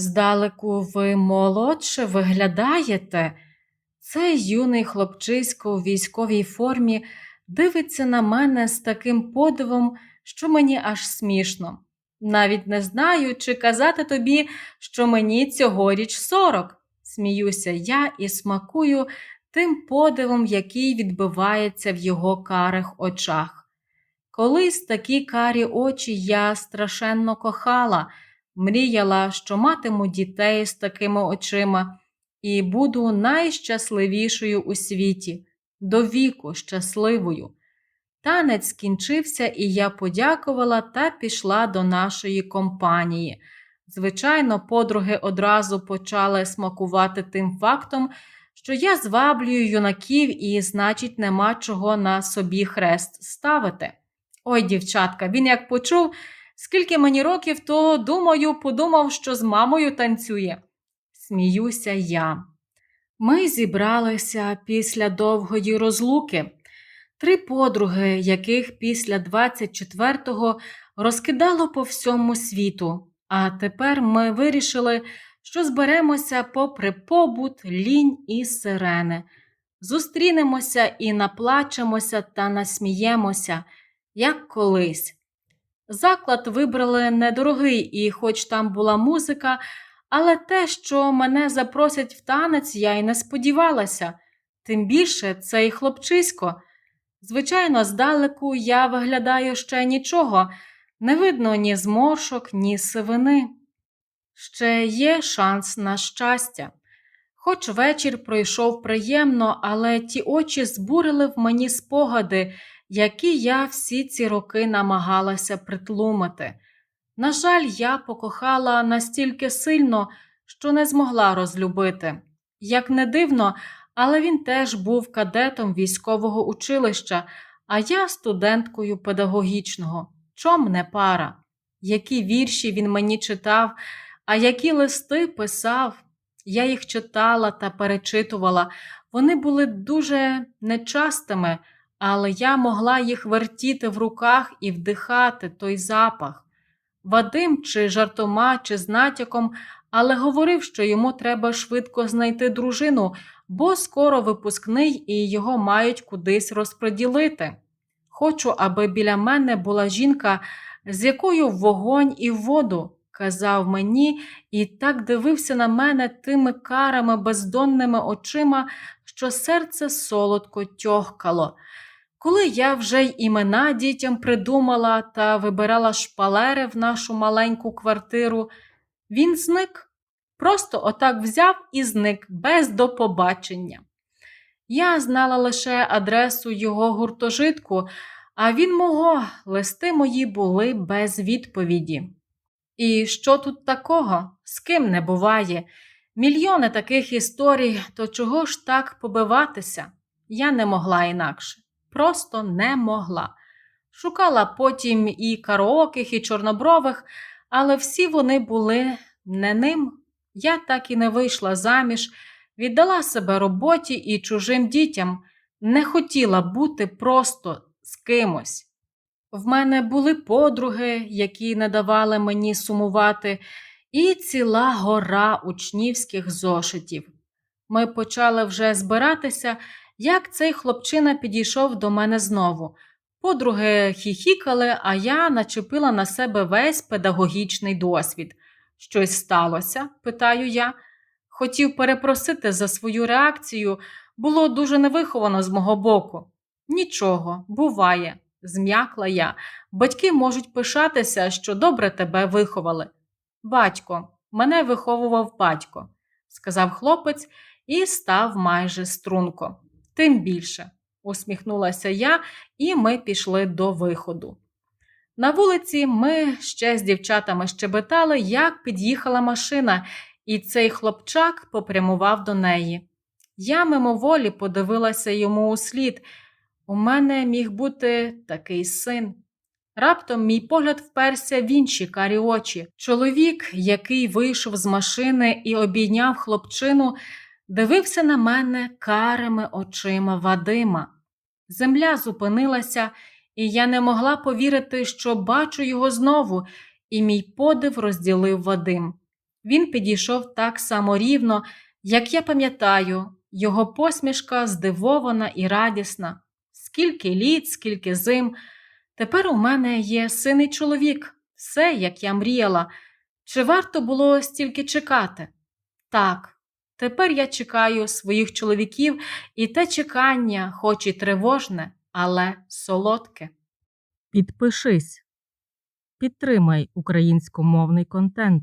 Здалеку ви молодше виглядаєте. Цей юний хлопчисько у військовій формі дивиться на мене з таким подивом, що мені аж смішно. Навіть не знаю, чи казати тобі, що мені цьогоріч сорок. Сміюся я і смакую тим подивом, який відбивається в його карих очах. Колись такі карі очі я страшенно кохала, мріяла, що матиму дітей з такими очима і буду найщасливішою у світі, до віку щасливою. Танець скінчився, і я подякувала та пішла до нашої компанії. Звичайно, подруги одразу почали смакувати тим фактом, що я зваблюю юнаків і, значить, нема чого на собі хрест ставити. Ой, дівчатка, він як почув, скільки мені років, то, думаю, подумав, що з мамою танцює. Сміюся я. Ми зібралися після довгої розлуки. Три подруги, яких після 24-го розкидало по всьому світу. А тепер ми вирішили, що зберемося попри побут, лінь і сирени. Зустрінемося і наплачемося та насміємося, як колись. Заклад вибрали недорогий, і, хоч там була музика, але те, що мене запросять в танець, я й не сподівалася, тим більше цей хлопчисько. Звичайно, здалеку я виглядаю ще нічого, не видно ні зморшок, ні сивини. Ще є шанс на щастя. Хоч вечір пройшов приємно, але ті очі збурили в мені спогади, які я всі ці роки намагалася притлумити. На жаль, я покохала настільки сильно, що не змогла розлюбити. Як не дивно, але він теж був кадетом військового училища, а я студенткою педагогічного. Чом не пара? Які вірші він мені читав, а які листи писав. Я їх читала та перечитувала. Вони були дуже нечастими, але я могла їх вертіти в руках і вдихати той запах. Вадим чи жартома, чи з натяком, але говорив, що йому треба швидко знайти дружину, бо скоро випускний і його мають кудись розподілити. Хочу, аби біля мене була жінка, з якою вогонь і воду, казав мені, і так дивився на мене тими карами бездонними очима, що серце солодко тьохкало. Коли я вже й імена дітям придумала та вибирала шпалери в нашу маленьку квартиру, він зник. Просто отак взяв і зник без до побачення. Я знала лише адресу його гуртожитку, а він мого листи мої були без відповіді. І що тут такого? З ким не буває? Мільйони таких історій, то чого ж так побиватися? Я не могла інакше просто не могла. Шукала потім і караоких, і чорнобрових, але всі вони були не ним. Я так і не вийшла заміж, віддала себе роботі і чужим дітям, не хотіла бути просто з кимось. В мене були подруги, які не давали мені сумувати, і ціла гора учнівських зошитів. Ми почали вже збиратися, як цей хлопчина підійшов до мене знову. Подруги хіхікали, а я начепила на себе весь педагогічний досвід. Щось сталося? питаю я. Хотів перепросити за свою реакцію, було дуже невиховано з мого боку. Нічого, буває, зм'якла я. Батьки можуть пишатися, що добре тебе виховали. Батько, мене виховував батько, сказав хлопець і став майже струнко. Тим більше, усміхнулася я, і ми пішли до виходу. На вулиці ми ще з дівчатами щебетали, як під'їхала машина, і цей хлопчак попрямував до неї. Я мимоволі подивилася йому у слід. У мене міг бути такий син. Раптом мій погляд вперся в інші карі очі. Чоловік, який вийшов з машини і обійняв хлопчину, дивився на мене карими очима Вадима. Земля зупинилася, і я не могла повірити, що бачу його знову, і мій подив розділив Вадим. Він підійшов так само рівно, як я пам'ятаю, його посмішка здивована і радісна. Скільки літ, скільки зим. Тепер у мене є син і чоловік, все, як я мріяла. Чи варто було стільки чекати? Так, тепер я чекаю своїх чоловіків, і те чекання, хоч і тривожне, але солодке. Підпишись. Підтримай українськомовний контент.